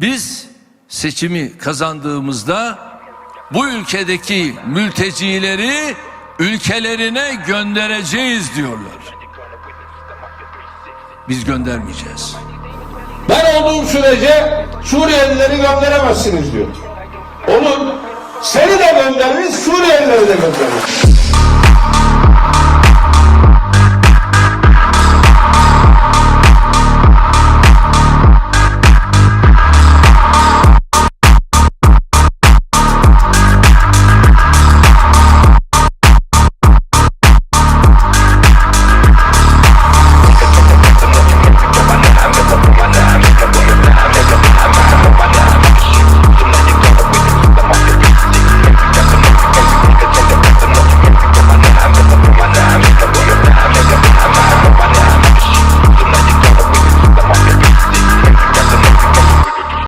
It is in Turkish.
Biz seçimi kazandığımızda bu ülkedeki mültecileri ülkelerine göndereceğiz diyorlar. Biz göndermeyeceğiz. Ben olduğum sürece Suriyelileri gönderemezsiniz diyor. Olur. Seni de göndeririz, Suriyelileri de göndeririz.